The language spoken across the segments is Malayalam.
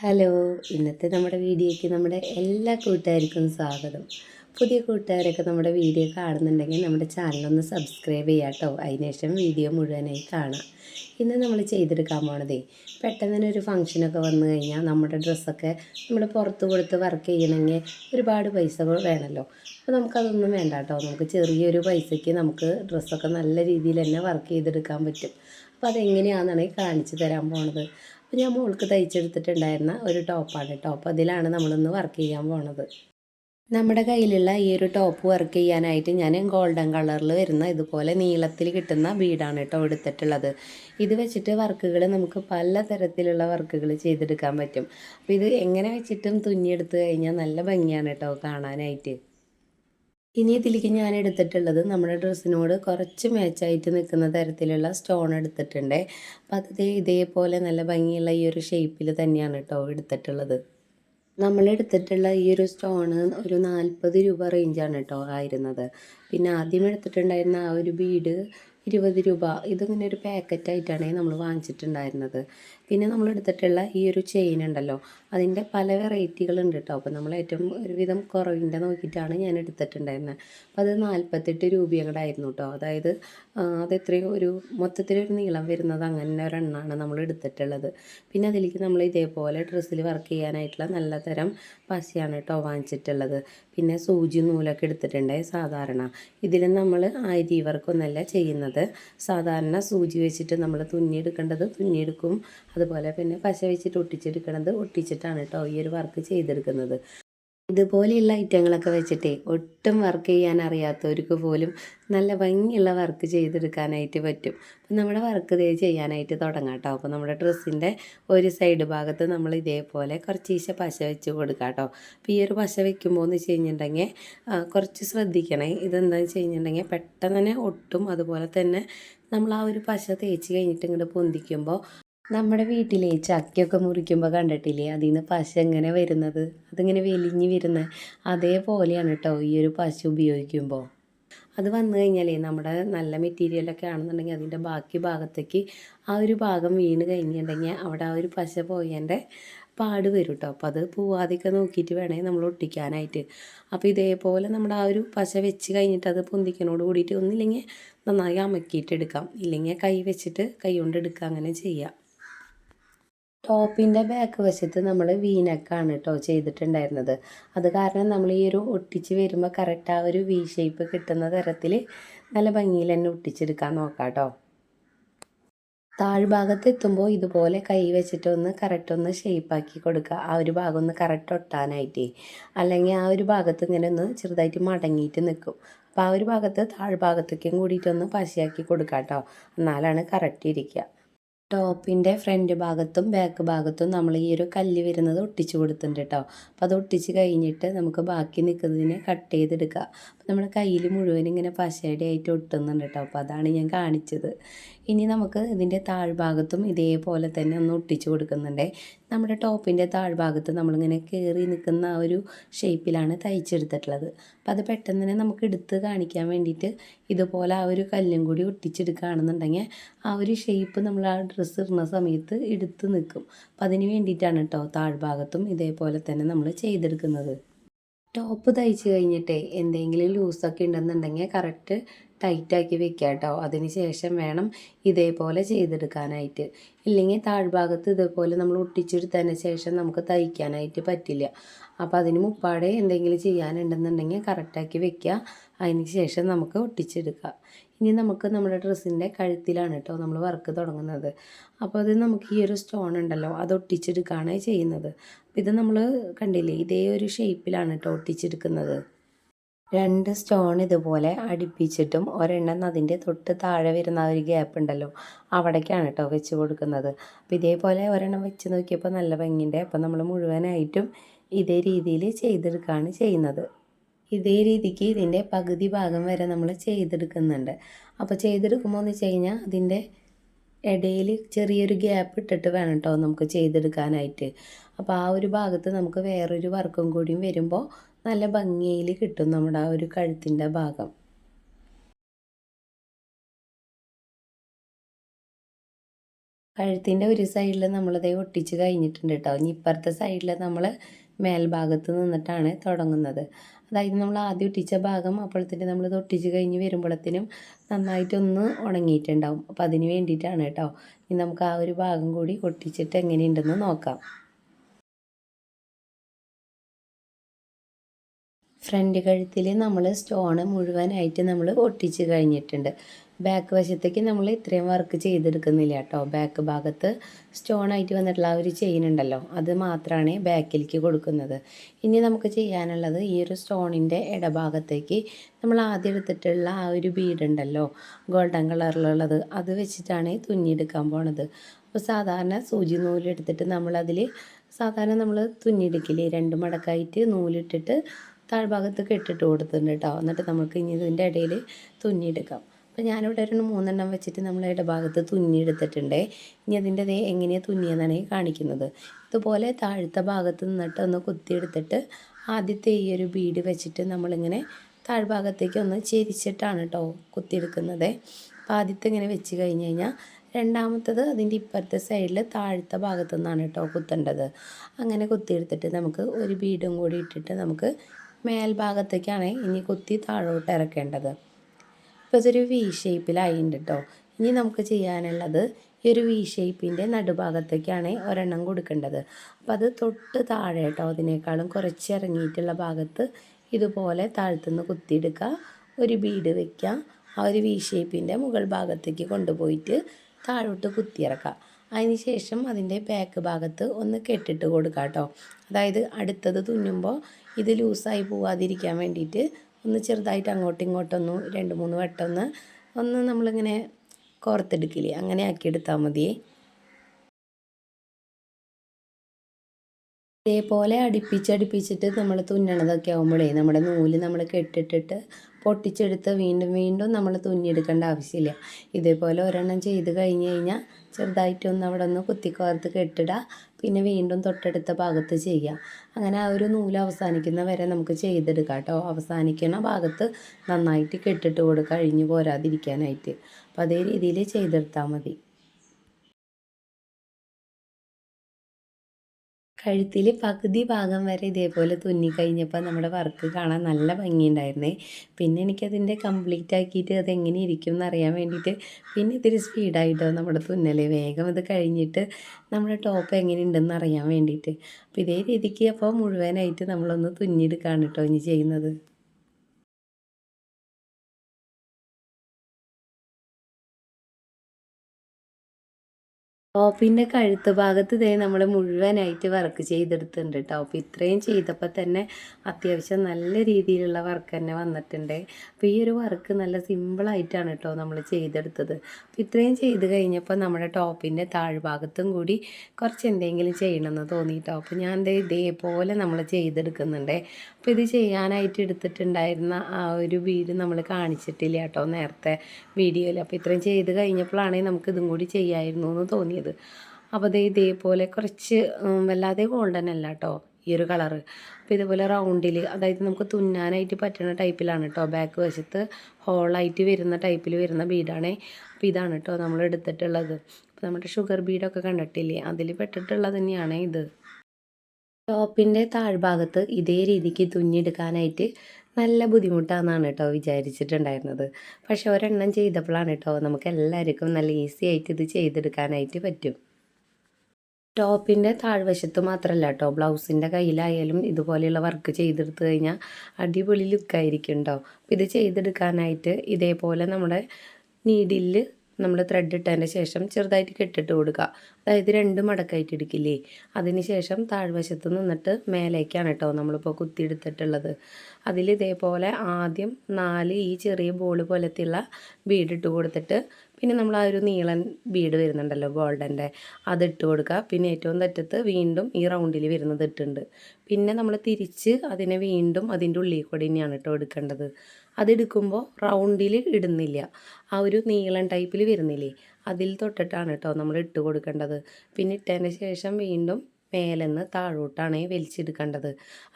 ഹലോ ഇന്നത്തെ നമ്മുടെ വീഡിയോയ്ക്ക് നമ്മുടെ എല്ലാ കൂട്ടുകാർക്കും സ്വാഗതം. പുതിയ കൂട്ടുകാരൊക്കെ നമ്മുടെ വീഡിയോ കാണുന്നുണ്ടെങ്കിൽ നമ്മുടെ ചാനലൊന്ന് സബ്സ്ക്രൈബ് ചെയ്യാം കേട്ടോ. അതിനുശേഷം വീഡിയോ മുഴുവനായി കാണാം ഇന്ന് നമ്മൾ ചെയ്തെടുക്കാൻ പോണതേ പെട്ടെന്ന് തന്നെ ഒരു ഫംഗ്ഷനൊക്കെ വന്നു കഴിഞ്ഞാൽ നമ്മുടെ ഡ്രസ്സൊക്കെ നമ്മൾ പുറത്ത് കൊടുത്ത് വർക്ക് ചെയ്യണമെങ്കിൽ ഒരുപാട് പൈസ വേണമല്ലോ. അപ്പോൾ നമുക്കതൊന്നും വേണ്ട കേട്ടോ. നമുക്ക് ചെറിയൊരു പൈസയ്ക്ക് നമുക്ക് ഡ്രസ്സൊക്കെ നല്ല രീതിയിൽ തന്നെ വർക്ക് ചെയ്തെടുക്കാൻ പറ്റും. അപ്പോൾ അതെങ്ങനെയാണെന്നാണ് കാണിച്ചു തരാൻ പോണത്. അപ്പോൾ ഞാൻ മോൾക്ക് തയ്ച്ചെടുത്തിട്ടുണ്ടായിരുന്ന ഒരു ടോപ്പാണ് ടോപ്പ് അതിലാണ് നമ്മളിന്ന് വർക്ക് ചെയ്യാൻ പോണത്. നമ്മുടെ കയ്യിലുള്ള ഈ ഒരു ടോപ്പ് വർക്ക് ചെയ്യാനായിട്ട് ഞാൻ ഗോൾഡൻ കളറിൽ വരുന്ന ഇതുപോലെ നീളത്തിൽ കിട്ടുന്ന ബീഡാണ് കേട്ടോ എടുത്തിട്ടുള്ളത്. ഇത് വെച്ചിട്ട് വർക്കുകൾ നമുക്ക് പല തരത്തിലുള്ള വർക്കുകൾ ചെയ്തെടുക്കാൻ പറ്റും. അപ്പോൾ ഇത് എങ്ങനെ വെച്ചിട്ടും തുന്നിയെടുത്ത് കഴിഞ്ഞാൽ നല്ല ഭംഗിയാണ് കേട്ടോ കാണാനായിട്ട്. ഇനി ഇതിലേക്ക് ഞാൻ എടുത്തിട്ടുള്ളത് നമ്മുടെ ഡ്രസ്സിനോട് കുറച്ച് മാച്ചായിട്ട് നിൽക്കുന്ന തരത്തിലുള്ള സ്റ്റോൺ എടുത്തിട്ടുണ്ട്. അപ്പം അത് ഇതേപോലെ നല്ല ഭംഗിയുള്ള ഈ ഒരു ഷേപ്പിൽ തന്നെയാണ് കേട്ടോ എടുത്തിട്ടുള്ളത്. നമ്മൾ എടുത്തിട്ടുള്ള ഈ ഒരു സ്റ്റോണ് ഒരു നാൽപ്പത് രൂപ റേഞ്ചാണ് കേട്ടോ ആയിരുന്നത്. പിന്നെ ആദ്യം എടുത്തിട്ടുണ്ടായിരുന്ന ആ ഒരു ബീഡ് ഇരുപത് രൂപ ഇതിങ്ങനെ ഒരു പാക്കറ്റായിട്ടാണ് നമ്മൾ വാങ്ങിച്ചിട്ടുണ്ടായിരുന്നത്. പിന്നെ നമ്മൾ എടുത്തിട്ടുള്ള ഈ ഒരു ചെയിൻ ഉണ്ടല്ലോ അതിന്റെ പല വെറൈറ്റികൾ ഉണ്ട് കേട്ടോ അപ്പോൾ നമ്മൾ ഏറ്റവും ഒരുവിധം കുറവിന്റെ നോക്കിയിട്ടാണ് ഞാൻ എടുത്തിട്ടുണ്ടായിരുന്നത് അപ്പോൾ അത് നാൽപ്പത്തെട്ട് രൂപയും ആയിരുന്നു കേട്ടോ അതായത് അത് എത്രയോ ഒരു മൊത്തത്തിലൊരു നീളം വരുന്നത് അങ്ങനെ ഒരെണ്ണമാണ് നമ്മൾ എടുത്തിട്ടുള്ളത്. പിന്നെ അതിലേക്ക് നമ്മൾ ഇതേപോലെ ഡ്രസ്സിൽ വർക്ക് ചെയ്യാനായിട്ടുള്ള നല്ല തരം പശയാണ് കേട്ടോ വാങ്ങിച്ചിട്ടുള്ളത്. പിന്നെ സൂചി നൂലൊക്കെ എടുത്തിട്ടുണ്ടായി സാധാരണ. ഇതിൽ നമ്മൾ അരി വർക്കൊന്നല്ല ചെയ്യുന്നത്. സാധാരണ സൂചി വെച്ചിട്ട് നമ്മൾ തുന്നിയെടുക്കേണ്ടത് തുന്നിയെടുക്കും അതുപോലെ പിന്നെ പശ വെച്ചിട്ട് ഒട്ടിച്ചെടുക്കണത് ഒട്ടിച്ചിട്ടാണ് കേട്ടോ ഈ ഒരു വർക്ക് ചെയ്തെടുക്കുന്നത്. ഇതുപോലെയുള്ള ഐറ്റങ്ങളൊക്കെ വെച്ചിട്ടേ ഒട്ടും വർക്ക് ചെയ്യാൻ അറിയാത്തവർക്ക് പോലും നല്ല ഭംഗിയുള്ള വർക്ക് ചെയ്തെടുക്കാനായിട്ട് പറ്റും. അപ്പം നമ്മുടെ വർക്ക് ഇതേ ചെയ്യാനായിട്ട് തുടങ്ങാം കേട്ടോ. അപ്പോൾ നമ്മുടെ ഡ്രസ്സിന്റെ ഒരു സൈഡ് ഭാഗത്ത് നമ്മൾ ഇതേപോലെ കുറച്ച് ഈശ പശ വെച്ച് കൊടുക്കാം കേട്ടോ. അപ്പോൾ ഈ ഒരു പശ വെക്കുമ്പോൾ എന്ന് വെച്ച് കഴിഞ്ഞിട്ടുണ്ടെങ്കിൽ കുറച്ച് ശ്രദ്ധിക്കണേ. ഇതെന്താണെന്ന് വെച്ച് കഴിഞ്ഞിട്ടുണ്ടെങ്കിൽ പെട്ടെന്ന് തന്നെ ഒട്ടും അതുപോലെ തന്നെ നമ്മൾ ആ ഒരു പശ തേച്ച് കഴിഞ്ഞിട്ട് ഇങ്ങോട്ട് പൊന്തിക്കുമ്പോൾ നമ്മുടെ വീട്ടിലെ ചക്കയൊക്കെ മുറിക്കുമ്പോൾ കണ്ടിട്ടില്ലേ? അതിൽ നിന്ന് പശ എങ്ങനെ വരുന്നത്? അതിങ്ങനെ വലിഞ്ഞ് വരുന്നത് അതേപോലെയാണ് കേട്ടോ ഈ ഒരു പശ ഉപയോഗിക്കുമ്പോൾ അത് വന്നു കഴിഞ്ഞാലേ നമ്മുടെ നല്ല മെറ്റീരിയലൊക്കെ ആണെന്നുണ്ടെങ്കിൽ അതിന്റെ ബാക്കി ഭാഗത്തേക്ക് ആ ഒരു ഭാഗം വീണ് കഴിഞ്ഞിട്ടുണ്ടെങ്കിൽ അവിടെ ആ ഒരു പശ പോയതിന്റെ പാട് വരും കേട്ടോ അപ്പോൾ അത് പോവാതെയൊക്കെ നോക്കിയിട്ട് വേണേ നമ്മൾ ഒട്ടിക്കാനായിട്ട്. അപ്പോൾ ഇതേപോലെ നമ്മുടെ ആ ഒരു പശ വെച്ച് കഴിഞ്ഞിട്ട് അത് പൊന്തിക്കനോട് കൂടിയിട്ട് ഒന്നില്ലെങ്കിൽ നന്നായി അമക്കിയിട്ട് എടുക്കാം. ഇല്ലെങ്കിൽ കൈ വെച്ചിട്ട് കൈ കൊണ്ട് എടുക്കുക അങ്ങനെ ചെയ്യാം. ടോപ്പിന്റെ ബാക്ക് വശത്ത് നമ്മൾ വീനക്കാണ് കേട്ടോ ചെയ്തിട്ടുണ്ടായിരുന്നത്. അത് കാരണം നമ്മൾ ഈ ഒരു ഒട്ടിച്ച് വരുമ്പോൾ കറക്റ്റ് ആ ഒരു വി ഷേപ്പ് കിട്ടുന്ന തരത്തിൽ നല്ല ഭംഗിയിൽ തന്നെ ഒട്ടിച്ചെടുക്കാൻ നോക്കാം കേട്ടോ താഴ്ഭാഗത്ത് എത്തുമ്പോൾ ഇതുപോലെ കൈ വെച്ചിട്ട് ഒന്ന് കറക്റ്റ് ഒന്ന് ഷേപ്പാക്കി കൊടുക്കുക. ആ ഒരു ഭാഗം ഒന്ന് കറക്റ്റ് ഒട്ടാനായിട്ട്. അല്ലെങ്കിൽ ആ ഒരു ഭാഗത്ത് ഇങ്ങനെ ഒന്ന് ചെറുതായിട്ട് മടങ്ങിയിട്ട് നിൽക്കും അപ്പോൾ ആ ഒരു ഭാഗത്ത് താഴ്ഭാഗത്തേക്കും കൂടിയിട്ടൊന്ന് പശയാക്കി കൊടുക്കാം കേട്ടോ എന്നാലാണ് കറക്റ്റ് ഇരിക്കുക ടോപ്പിന്റെ ഫ്രണ്ട് ഭാഗത്തും ബാക്ക് ഭാഗത്തും നമ്മൾ ഈ ഒരു കല്ല് വരുന്നത് ഒട്ടിച്ച് കൊടുത്തിട്ടുണ്ട് കേട്ടോ അപ്പോൾ അത് ഒട്ടിച്ച് കഴിഞ്ഞിട്ട് നമുക്ക് ബാക്കി നിൽക്കുന്നതിനെ കട്ട് ചെയ്തെടുക്കുക നമ്മുടെ കയ്യിൽ മുഴുവൻ ഇങ്ങനെ പശയുടെ ആയിട്ട് ഒട്ടുന്നുണ്ട് കേട്ടോ. അപ്പോൾ അതാണ് ഞാൻ കാണിച്ചത്. ഇനി നമുക്ക് ഇതിന്റെ താഴ്ഭാഗത്തും ഇതേപോലെ തന്നെ ഒന്ന് ഒട്ടിച്ച് കൊടുക്കുന്നുണ്ട്. നമ്മുടെ ടോപ്പിന്റെ താഴ്ഭാഗത്ത് നമ്മളിങ്ങനെ കയറി നിൽക്കുന്ന ആ ഒരു ഷേപ്പിലാണ് തയ്ച്ചെടുത്തിട്ടുള്ളത്. അപ്പോൾ അത് പെട്ടെന്ന് തന്നെ നമുക്ക് എടുത്ത് കാണിക്കാൻ വേണ്ടിയിട്ട് ഇതുപോലെ ആ ഒരു കല്ലും കൂടി ഒട്ടിച്ചെടുക്കുകയാണെന്നുണ്ടെങ്കിൽ ആ ഒരു ഷേപ്പ് നമ്മൾ ആ ഡ്രസ്സ് ഇടുന്ന സമയത്ത് എടുത്ത് നിൽക്കും. അപ്പം അതിന് വേണ്ടിയിട്ടാണ് കേട്ടോ താഴ്ഭാഗത്തും ഇതേപോലെ തന്നെ നമ്മൾ ചെയ്തെടുക്കുന്നത്. ടോപ്പ് തയ്ച്ച് കഴിഞ്ഞിട്ടേ എന്തെങ്കിലും ലൂസൊക്കെ ഉണ്ടെന്നുണ്ടെങ്കിൽ കറക്റ്റ് ടൈറ്റാക്കി വെക്കുക കേട്ടോ അതിന് ശേഷം വേണം ഇതേപോലെ ചെയ്തെടുക്കാനായിട്ട്. ഇല്ലെങ്കിൽ താഴ്ഭാഗത്ത് ഇതേപോലെ നമ്മൾ ഒട്ടിച്ചെടുത്തതിന് ശേഷം നമുക്ക് തയ്ക്കാനായിട്ട് പറ്റില്ല. അപ്പോൾ അതിന് മുപ്പാടെ എന്തെങ്കിലും ചെയ്യാനുണ്ടെന്നുണ്ടെങ്കിൽ കറക്റ്റാക്കി വെക്കുക അതിന് ശേഷം നമുക്ക് ഒട്ടിച്ചെടുക്കാം. ഇനി നമുക്ക് നമ്മുടെ ഡ്രസ്സിന്റെ കഴുത്തിലാണ് കേട്ടോ നമ്മൾ വർക്ക് തുടങ്ങുന്നത്. അപ്പോൾ അത് നമുക്ക് ഈ ഒരു സ്റ്റോൺ ഉണ്ടല്ലോ അത് ഒട്ടിച്ചെടുക്കുകയാണ് ചെയ്യുന്നത്. അപ്പോൾ ഇത് നമ്മൾ കണ്ടില്ലേ ഇതേ ഒരു ഷേപ്പിലാണ് കേട്ടോ ഒട്ടിച്ചെടുക്കുന്നത്. രണ്ട് സ്റ്റോൺ ഇതുപോലെ അടുപ്പിച്ചിട്ടും ഒരെണ്ണം അതിന്റെ തൊട്ട് താഴെ വരുന്ന ഒരു ഗ്യാപ്പ് ഉണ്ടല്ലോ അവിടേക്കാണ് കേട്ടോ വെച്ച് കൊടുക്കുന്നത്. അപ്പോൾ ഇതേപോലെ ഒരെണ്ണം വെച്ച് നോക്കിയപ്പോൾ നല്ല ഭംഗിന്റെ അപ്പോൾ നമ്മൾ മുഴുവനായിട്ടും ഇതേ രീതിയിൽ ചെയ്തെടുക്കുകയാണ് ചെയ്യുന്നത്. ഇതേ രീതിക്ക് ഇതിന്റെ പകുതി ഭാഗം വരെ നമ്മൾ ചെയ്തെടുക്കുന്നുണ്ട്. അപ്പോൾ ചെയ്തെടുക്കുമ്പോൾ എന്ന് വെച്ച് കഴിഞ്ഞാൽ അതിന്റെ ഇടയിൽ ചെറിയൊരു ഗ്യാപ്പ് ഇട്ടിട്ട് വേണം കേട്ടോ നമുക്ക് ചെയ്തെടുക്കാനായിട്ട്. അപ്പോൾ ആ ഒരു ഭാഗത്ത് നമുക്ക് വേറൊരു വർക്കും കൂടിയും വരുമ്പോൾ നല്ല ഭംഗിയിൽ കിട്ടും നമ്മുടെ ആ ഒരു കഴുത്തിന്റെ ഭാഗം. കഴുത്തിന്റെ ഒരു സൈഡിൽ നമ്മളതേ ഒട്ടിച്ച് കഴിഞ്ഞിട്ടുണ്ട് കേട്ടോ. ഇനി ഇപ്പുറത്തെ സൈഡിൽ നമ്മൾ മേൽഭാഗത്ത് നിന്നിട്ടാണ് തുടങ്ങുന്നത്. അതായത് നമ്മൾ ആദ്യം ഒട്ടിച്ച ഭാഗം അപ്പോഴത്തേക്ക് നമ്മൾ ഇത് ഒട്ടിച്ച് കഴിഞ്ഞ് വരുമ്പോഴത്തേനും നന്നായിട്ടൊന്ന് ഉണങ്ങിയിട്ടുണ്ടാവും. അപ്പോൾ അതിന് വേണ്ടിയിട്ടാണ് കേട്ടോ. ഇനി നമുക്ക് ആ ഒരു ഭാഗം കൂടി ഒട്ടിച്ചിട്ട് എങ്ങനെയുണ്ടെന്ന് നോക്കാം. ഫ്രണ്ട് കഴുത്തിൽ നമ്മൾ സ്റ്റോണ് മുഴുവനായിട്ട് നമ്മൾ ഒട്ടിച്ച് കഴിഞ്ഞിട്ടുണ്ട്. ബാക്ക് വശത്തേക്ക് നമ്മൾ ഇത്രയും വർക്ക് ചെയ്തെടുക്കുന്നില്ല കേട്ടോ. ബാക്ക് ഭാഗത്ത് സ്റ്റോൺ ആയിട്ട് വന്നിട്ടുള്ള ആ ഒരു ചെയിൻ ഉണ്ടല്ലോ. അത് മാത്രമാണ് ബാക്കിലേക്ക് കൊടുക്കുന്നത്. ഇനി നമുക്ക് ചെയ്യാനുള്ളത് ഈ ഒരു സ്റ്റോണിന്റെ ഇടഭാഗത്തേക്ക് നമ്മൾ ആദ്യം എടുത്തിട്ടുള്ള ആ ഒരു ബീഡ് ഉണ്ടല്ലോ. ഗോൾഡൻ കളറിലുള്ളത് അത് വെച്ചിട്ടാണ് തുന്നിയെടുക്കാൻ പോണത്. അപ്പോൾ സാധാരണ സൂചി നൂലെടുത്തിട്ട് നമ്മളതിൽ സാധാരണ നമ്മൾ തുന്നിയെടുക്കില്ലേ? രണ്ട് മടക്കായിട്ട് നൂലിട്ടിട്ട് താഴ്ഭാഗത്ത് കെട്ടിട്ട് കൊടുത്തിട്ടുണ്ട് കേട്ടോ. എന്നിട്ട് നമുക്ക് ഇനി ഇതിന്റെ ഇടയിൽ തുന്നിയെടുക്കാം. അപ്പോൾ ഞാനിവിടെ ഒരു മൂന്നെണ്ണം വെച്ചിട്ട് നമ്മൾ ഇടഭാഗത്ത് തുന്നിയെടുത്തിട്ടുണ്ട് ഇനി അതിന്റെ ദേ എങ്ങനെയാണ് തുന്നിയെന്നാണ് കാണിക്കുന്നത്. ഇതുപോലെ താഴത്തെ ഭാഗത്ത് നിന്നിട്ട് ഒന്ന് കുത്തിയെടുത്തിട്ട് ആദ്യത്തെ ഈ ഒരു ബീഡ് വെച്ചിട്ട് നമ്മളിങ്ങനെ താഴ്ഭാഗത്തേക്ക് ഒന്ന് ചെരിച്ചിട്ടാണ് കേട്ടോ കുത്തിയെടുക്കുന്നത് അപ്പോൾ ആദ്യത്തെ ഇങ്ങനെ വെച്ച് കഴിഞ്ഞ് കഴിഞ്ഞാൽ രണ്ടാമത്തത് അതിന്റെ ഇപ്പുറത്തെ സൈഡിൽ താഴത്തെ ഭാഗത്തു നിന്നാണ് കേട്ടോ കുത്തേണ്ടത്. അങ്ങനെ കുത്തിയെടുത്തിട്ട് നമുക്ക് ഒരു ബീഡും കൂടി ഇട്ടിട്ട് നമുക്ക് മേൽഭാഗത്തേക്കാണ് ഇനി കുത്തി താഴോട്ട് ഇറക്കേണ്ടത്. ഇപ്പോൾ ഇതൊരു വി ഷേപ്പിലായിട്ടുണ്ട് കേട്ടോ ഇനി നമുക്ക് ചെയ്യാനുള്ളത് ഈ ഒരു വി ഷേപ്പിന്റെ നടുഭാഗത്തേക്കാണ് ഒരെണ്ണം കൊടുക്കേണ്ടത്. അപ്പം അത് തൊട്ട് താഴെ കേട്ടോ അതിനേക്കാളും കുറച്ച് ഇറങ്ങിയിട്ടുള്ള ഭാഗത്ത് ഇതുപോലെ താഴ്ത്തുനിന്ന് കുത്തിയെടുക്കുക. ഒരു ബീഡ് വയ്ക്കുക ആ ഒരു വി ഷേപ്പിന്റെ മുകൾ ഭാഗത്തേക്ക് കൊണ്ടുപോയിട്ട് താഴോട്ട് കുത്തിയിറക്കുക. അതിന് ശേഷം അതിന്റെ ബാക്ക് ഭാഗത്ത് ഒന്ന് കെട്ടിട്ട് കൊടുക്കുക കേട്ടോ അതായത് അടുത്തത് തുന്നുമ്പോൾ ഇത് ലൂസായി പോവാതിരിക്കാൻ വേണ്ടിയിട്ട് ഒന്ന് ചെറുതായിട്ട് അങ്ങോട്ടും ഇങ്ങോട്ടൊന്ന് രണ്ട് മൂന്ന് വട്ടം ഒന്ന് നമ്മളിങ്ങനെ കോർത്തെടുക്കില്ലേ? അങ്ങനെ ആക്കിയെടുത്താൽ മതിയേ ഇതേപോലെ അടുപ്പിച്ചടുപ്പിച്ചിട്ട് നമ്മൾ തുന്നണതൊക്കെ ആകുമ്പോഴേ നമ്മുടെ നൂൽ നമ്മൾ കെട്ടിട്ടിട്ട് പൊട്ടിച്ചെടുത്ത് വീണ്ടും വീണ്ടും നമ്മൾ തുന്നിയെടുക്കേണ്ട ആവശ്യമില്ല. ഇതേപോലെ ഒരെണ്ണം ചെയ്ത് കഴിഞ്ഞ് കഴിഞ്ഞാൽ ചെറുതായിട്ടൊന്ന് അവിടെ ഒന്ന് കുത്തിക്കോർത്ത് കെട്ടിടുക പിന്നെ വീണ്ടും തൊട്ടടുത്ത ഭാഗത്ത് ചെയ്യുക. അങ്ങനെ ആ ഒരു നൂൽ അവസാനിക്കുന്ന വരെ നമുക്ക് ചെയ്തെടുക്കാം കേട്ടോ. അവസാനിക്കുന്ന ഭാഗത്ത് നന്നായിട്ട് കെട്ടിട്ട് കൊടുക്കുക. കഴിഞ്ഞ് പോരാതിരിക്കാനായിട്ട്. അപ്പോൾ അതേ രീതിയിൽ ചെയ്തെടുത്താൽ മതി. കഴുത്തിൽ പകുതി ഭാഗം വരെ ഇതേപോലെ തുന്നി കഴിഞ്ഞപ്പോൾ നമ്മുടെ വർക്ക് കാണാൻ നല്ല ഭംഗിയുണ്ടായിരുന്നേ. പിന്നെ എനിക്കതിന്റെ കംപ്ലീറ്റ് ആക്കിയിട്ട് അതെങ്ങനെ ഇരിക്കും എന്നറിയാൻ വേണ്ടിയിട്ട് പിന്നെ ഇത്തിരി സ്പീഡായിട്ടോ നമ്മുടെ തുന്നൽ വേഗം ഇത് കഴിഞ്ഞിട്ട് നമ്മുടെ ടോപ്പ് എങ്ങനെ ഉണ്ടെന്ന് അറിയാൻ വേണ്ടിയിട്ട്. അപ്പോൾ ഇതേ രീതിക്ക് അപ്പോൾ മുഴുവനായിട്ട് നമ്മളൊന്ന് തുന്നിയെടുക്കുകയാണ് കേട്ടോ ഇനി ചെയ്യുന്നത്. ടോപ്പിന്റെ കഴുത്ത് ഭാഗത്ത് ഇതേ നമ്മൾ മുഴുവനായിട്ട് വർക്ക് ചെയ്തെടുത്തിട്ടുണ്ട് കേട്ടോ അപ്പോൾ ഇത്രയും ചെയ്തപ്പോൾ തന്നെ അത്യാവശ്യം നല്ല രീതിയിലുള്ള വർക്ക് തന്നെ വന്നിട്ടുണ്ട്. അപ്പോൾ ഈ ഒരു വർക്ക് നല്ല സിമ്പിളായിട്ടാണ് കേട്ടോ നമ്മൾ ചെയ്തെടുത്തത്. അപ്പോൾ ഇത്രയും ചെയ്ത് കഴിഞ്ഞപ്പോൾ നമ്മുടെ ടോപ്പിന്റെ താഴ്ഭാഗത്തും കൂടി കുറച്ച് എന്തെങ്കിലും ചെയ്യണമെന്ന് തോന്നിയിട്ടോ അപ്പോൾ ഞാൻ ഇതേപോലെ നമ്മൾ ചെയ്തെടുക്കുന്നുണ്ട്. അപ്പോൾ ഇത് ചെയ്യാനായിട്ട് എടുത്തിട്ടുണ്ടായിരുന്ന ആ ഒരു വീട് നമ്മൾ കാണിച്ചിട്ടില്ല കേട്ടോ നേരത്തെ വീഡിയോയിൽ അപ്പോൾ ഇത്രയും ചെയ്ത് കഴിഞ്ഞപ്പോഴാണെങ്കിൽ നമുക്ക് ഇതും കൂടി ചെയ്യായിരുന്നു എന്ന് തോന്നിയത്. ചെയ്തത്. അപ്പോൾ ദേ ഇതേപോലെ കുറച്ച് വല്ലാതെ ഗോൾഡൻ അല്ല കേട്ടോ ഈ ഒരു കളറ്. അപ്പോൾ ഇതുപോലെ റൗണ്ടിൽ അതായത് നമുക്ക് തുന്നാനായിട്ട് പറ്റുന്ന ടൈപ്പിലാണ് കേട്ടോ ബാക്ക് വശത്ത് ഹോളായിട്ട് വരുന്ന ടൈപ്പിൽ വരുന്ന ബീഡാണേ. അപ്പോൾ ഇതാണ് കേട്ടോ നമ്മൾ എടുത്തിട്ടുള്ളത്. അപ്പോൾ നമ്മുടെ ഷുഗർ ബീഡൊക്കെ കണ്ടിട്ടില്ലേ? അതിൽ പെട്ടിട്ടുള്ളത് തന്നെയാണ് ഇത്. ടോപ്പിന്റെ താഴ്ഭാഗത്ത് ഇതേ രീതിക്ക് തുന്നിയെടുക്കാനായിട്ട് നല്ല ബുദ്ധിമുട്ടാണെന്നാണ് കേട്ടോ വിചാരിച്ചിട്ടുണ്ടായിരുന്നത്. പക്ഷെ ഒരെണ്ണം ചെയ്തപ്പോഴാണ് കേട്ടോ നമുക്ക് എല്ലാവർക്കും നല്ല ഈസി ആയിട്ട് ഇത് ചെയ്തെടുക്കാനായിട്ട് പറ്റും. ടോപ്പിന്റെ താഴ്വശത്ത് മാത്രമല്ല കേട്ടോ ബ്ലൗസിന്റെ കയ്യിലായാലും ഇതുപോലെയുള്ള വർക്ക് ചെയ്തെടുത്തു കഴിഞ്ഞാൽ അടിപൊളി ലുക്കായിരിക്കും കേട്ടോ ഇത് ചെയ്തെടുക്കാനായിട്ട് ഇതേപോലെ നമ്മുടെ നീഡിൽ നമ്മൾ ത്രെഡ് ഇട്ടതിന് ശേഷം ചെറുതായിട്ട് കെട്ടിട്ട് കൊടുക്കുക. അതായത് രണ്ട് മടക്കായിട്ട് എടുക്കില്ലേ? അതിന് ശേഷം താഴ്വശത്ത് നിന്നിട്ട് മേലേക്കാണ് കേട്ടോ നമ്മളിപ്പോൾ കുത്തിയെടുത്തിട്ടുള്ളത് അതിൽ ഇതേപോലെ ആദ്യം നാല് ഈ ചെറിയ ബോൾ പോലത്തെയുള്ള ബീഡിട്ട് കൊടുത്തിട്ട് പിന്നെ നമ്മൾ ആ ഒരു നീളൻ ബീഡ് വരുന്നുണ്ടല്ലോ ഗോൾഡന്റെ. ഇട്ട് കൊടുക്കുക. പിന്നെ ഏറ്റവും തെറ്റത്ത് വീണ്ടും ഈ റൗണ്ടിൽ വരുന്നത് ഇട്ടുണ്ട് പിന്നെ നമ്മൾ തിരിച്ച് അതിനെ വീണ്ടും അതിന്റെ ഉള്ളിൽ കൂടി തന്നെയാണ് കേട്ടോ എടുക്കേണ്ടത്. അതെടുക്കുമ്പോൾ റൗണ്ടിൽ ഇടുന്നില്ല. ആ ഒരു നീളൻ ടൈപ്പിൽ വരുന്നില്ലേ അതിൽ തൊട്ടിട്ടാണ് കേട്ടോ നമ്മൾ ഇട്ട് കൊടുക്കേണ്ടത്. പിന്നെ ഇട്ടതിന് ശേഷം വീണ്ടും മേലെന്ന് താഴോട്ടാണ് വലിച്ചെടുക്കേണ്ടത്.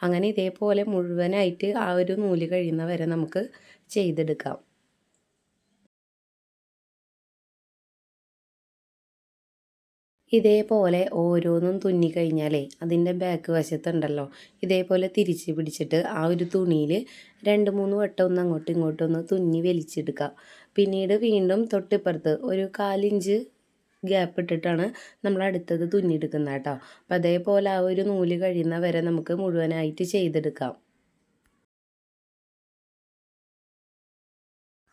അങ്ങനെ ഇതേപോലെ മുഴുവനായിട്ട് ആ ഒരു നൂൽ കഴിയുന്ന വരെ നമുക്ക് ചെയ്തെടുക്കാം. ഇതേപോലെ ഓരോന്നും തുന്നി കഴിഞ്ഞാലേ അതിന്റെ ബാക്ക് വശത്തുണ്ടല്ലോ. ഇതേപോലെ തിരിച്ച് പിടിച്ചിട്ട് ആ ഒരു തുണിയിൽ രണ്ട് മൂന്ന് വട്ടം ഒന്ന് അങ്ങോട്ടും ഇങ്ങോട്ടും ഒന്ന് തുന്നി വലിച്ചെടുക്കുക. പിന്നീട് വീണ്ടും തൊട്ടിപ്പുറത്ത് ഒരു കാലിഞ്ച് ഗ്യാപ്പ് ഇട്ടിട്ടാണ് നമ്മൾ അടുത്തത് തുന്നിയെടുക്കുന്നത് കേട്ടോ. അപ്പോൾ അതേപോലെ ആ ഒരു നൂൽ കഴിയുന്ന വരെ നമുക്ക് മുഴുവനായിട്ട് ചെയ്തെടുക്കാം.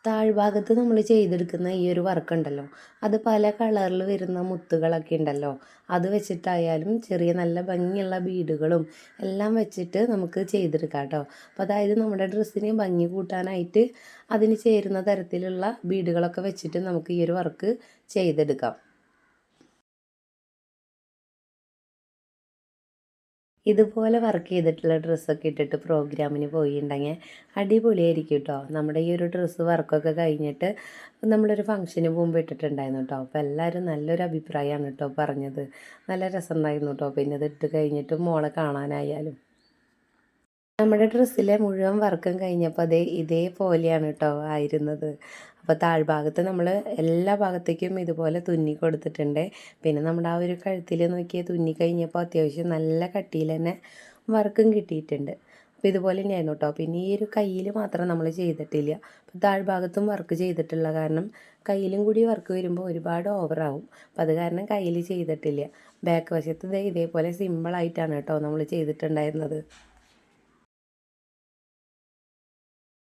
താഴ്ഭാഗത്ത് നമ്മൾ ചെയ്തെടുക്കുന്ന ഈ ഒരു വർക്ക് ഉണ്ടല്ലോ അത് പല കളറിൽ വരുന്ന മുത്തുകളൊക്കെ ഉണ്ടല്ലോ. അത് വെച്ചിട്ടായാലും ചെറിയ നല്ല ഭംഗിയുള്ള ബീഡുകളും എല്ലാം വെച്ചിട്ട് നമുക്ക് ചെയ്തെടുക്കാം കേട്ടോ. അപ്പോൾ അതായത് നമ്മുടെ ഡ്രസ്സിന് ഭംഗി കൂട്ടാനായിട്ട് അതിന് ചേരുന്ന തരത്തിലുള്ള ബീഡുകളൊക്കെ വെച്ചിട്ട് നമുക്ക് ഈ ഒരു വർക്ക് ചെയ്തെടുക്കാം. ഇതുപോലെ വർക്ക് ചെയ്തിട്ടുള്ള ഡ്രസ്സൊക്കെ ഇട്ടിട്ട് പ്രോഗ്രാമിന് പോയിട്ടുണ്ടെങ്കിൽ അടിപൊളിയായിരിക്കും കേട്ടോ നമ്മുടെ ഈ ഒരു ഡ്രസ്സ് വർക്കൊക്കെ കഴിഞ്ഞിട്ട് നമ്മളൊരു ഫംഗ്ഷന് പോകുമ്പോൾ ഇട്ടിട്ടുണ്ടായിരുന്നു കേട്ടോ അപ്പോൾ എല്ലാവരും നല്ലൊരു അഭിപ്രായമാണ് കേട്ടോ പറഞ്ഞത്. നല്ല രസമുണ്ടായിരുന്നു കേട്ടോ പിന്നെ ഇത് ഇട്ട് കഴിഞ്ഞിട്ട് മോളെ കാണാനായാലും. നമ്മുടെ ഡ്രസ്സിലെ മുഴുവൻ വർക്കും കഴിഞ്ഞപ്പോൾ അതേ ഇതേപോലെയാണ് കേട്ടോ ആയിരുന്നത്. അപ്പോൾ താഴ്ഭാഗത്ത് നമ്മൾ എല്ലാ ഭാഗത്തേക്കും ഇതുപോലെ തുന്നി കൊടുത്തിട്ടുണ്ട്. പിന്നെ നമ്മുടെ ആ ഒരു കഴുത്തിൽ നോക്കിയാൽ തുന്നി കഴിഞ്ഞപ്പോൾ അത്യാവശ്യം നല്ല കട്ടിയിൽ തന്നെ വർക്കും കിട്ടിയിട്ടുണ്ട്. അപ്പോൾ ഇതുപോലെ തന്നെയായിരുന്നു കേട്ടോ പിന്നെ ഈ ഒരു കയ്യിൽ മാത്രം നമ്മൾ ചെയ്തിട്ടില്ല. അപ്പോൾ താഴ്ഭാഗത്തും വർക്ക് ചെയ്തിട്ടുള്ള കാരണം കയ്യിലും കൂടി വർക്ക് വരുമ്പോൾ ഒരുപാട് ഓവറാവും. അപ്പോൾ അത് കാരണം കയ്യിൽ ചെയ്തിട്ടില്ല. ബാക്ക് വശത്ത് ഇതേപോലെ സിമ്പിളായിട്ടാണ് കേട്ടോ നമ്മൾ ചെയ്തിട്ടുണ്ടായിരുന്നത്.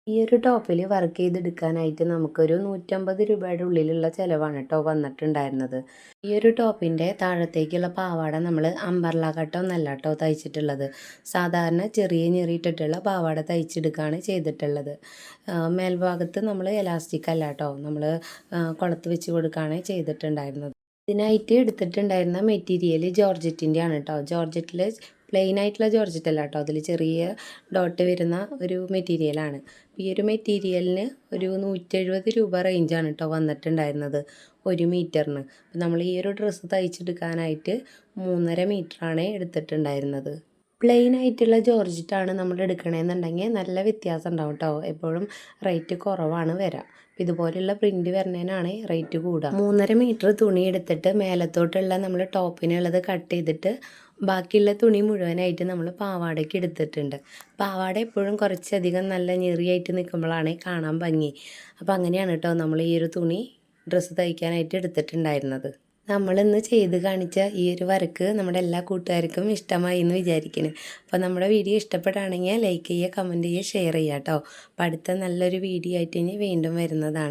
ഈ ഒരു ടോപ്പിൽ വർക്ക് ചെയ്തെടുക്കാനായിട്ട് നമുക്കൊരു നൂറ്റമ്പത് രൂപയുടെ ഉള്ളിലുള്ള ചിലവാണ് കേട്ടോ വന്നിട്ടുണ്ടായിരുന്നത്. ഈ ഒരു ടോപ്പിന്റെ താഴത്തേക്കുള്ള പാവാട നമ്മൾ അമ്പർല കട്ടോ നല്ല കേട്ടോ തയ്ച്ചിട്ടുള്ളത്. സാധാരണ ചെറിയ ഞെറിയിട്ടിട്ടുള്ള പാവാട തയ്ച്ചെടുക്കുകയാണ് ചെയ്തിട്ടുള്ളത്. മേൽഭാഗത്ത് നമ്മൾ എലാസ്റ്റിക് അല്ല കേട്ടോ നമ്മൾ കുളത്ത് വെച്ച് കൊടുക്കുകയാണ് ചെയ്തിട്ടുണ്ടായിരുന്നത്. ഇതിനായിട്ട് എടുത്തിട്ടുണ്ടായിരുന്ന മെറ്റീരിയൽ ജോർജറ്റിന്റെ ആണ് കേട്ടോ ജോർജറ്റിൽ പ്ലെയിൻ ആയിട്ടുള്ള ജോർജറ്റ് അല്ല കേട്ടോ. അതിൽ ചെറിയ ഡോട്ട് വരുന്ന ഒരു മെറ്റീരിയലാണ് ഈ ഒരു മെറ്റീരിയലിന് ഒരു നൂറ്റെഴുപത് രൂപ റേഞ്ചാണ് കേട്ടോ വന്നിട്ടുണ്ടായിരുന്നത് ഒരു മീറ്ററിന് അപ്പോൾ നമ്മൾ ഈ ഒരു ഡ്രസ്സ് തയ്ച്ചെടുക്കാനായിട്ട് മൂന്നര മീറ്ററാണ് എടുത്തിട്ടുണ്ടായിരുന്നത്. പ്ലെയിൻ ആയിട്ടുള്ള ജോർജറ്റാണ് നമ്മൾ എടുക്കണമെന്നുണ്ടെങ്കിൽ നല്ല വ്യത്യാസം ഉണ്ടാവും കേട്ടോ എപ്പോഴും റേറ്റ് കുറവാണ് വരാം. ഇതുപോലെയുള്ള പ്രിന്റ് വരുന്നതിനാണ് റേറ്റ് കൂടുക. മൂന്നര മീറ്റർ തുണി എടുത്തിട്ട് മേലത്തോട്ടുള്ള നമ്മൾ ടോപ്പിനുള്ളത് കട്ട് ചെയ്തിട്ട് ബാക്കിയുള്ള തുണി മുഴുവനായിട്ട് നമ്മൾ പാവാടയ്ക്ക് എടുത്തിട്ടുണ്ട്. പാവാട എപ്പോഴും കുറച്ചധികം നല്ല ഞെറിയായിട്ട് നിൽക്കുമ്പോഴാണ് കാണാൻ ഭംഗി. അപ്പോൾ അങ്ങനെയാണ് കേട്ടോ നമ്മൾ ഈ ഒരു തുണി ഡ്രസ്സ് തയ്ക്കാനായിട്ട് എടുത്തിട്ടുണ്ടായിരുന്നത്. നമ്മളിന്ന് ചെയ്ത് കാണിച്ച ഈ ഒരു വർക്ക് നമ്മുടെ എല്ലാ കൂട്ടുകാർക്കും ഇഷ്ടമായി എന്ന് വിചാരിക്കുന്നു. അപ്പോൾ നമ്മുടെ വീഡിയോ ഇഷ്ടപ്പെടുകയാണെങ്കിൽ ലൈക്ക് ചെയ്യുക കമന്റ് ചെയ്യുക ഷെയർ ചെയ്യുക കേട്ടോ. അപ്പോൾ അടുത്ത നല്ലൊരു വീഡിയോ ആയിട്ട് ഇനി വീണ്ടും വരുന്നതാണ്.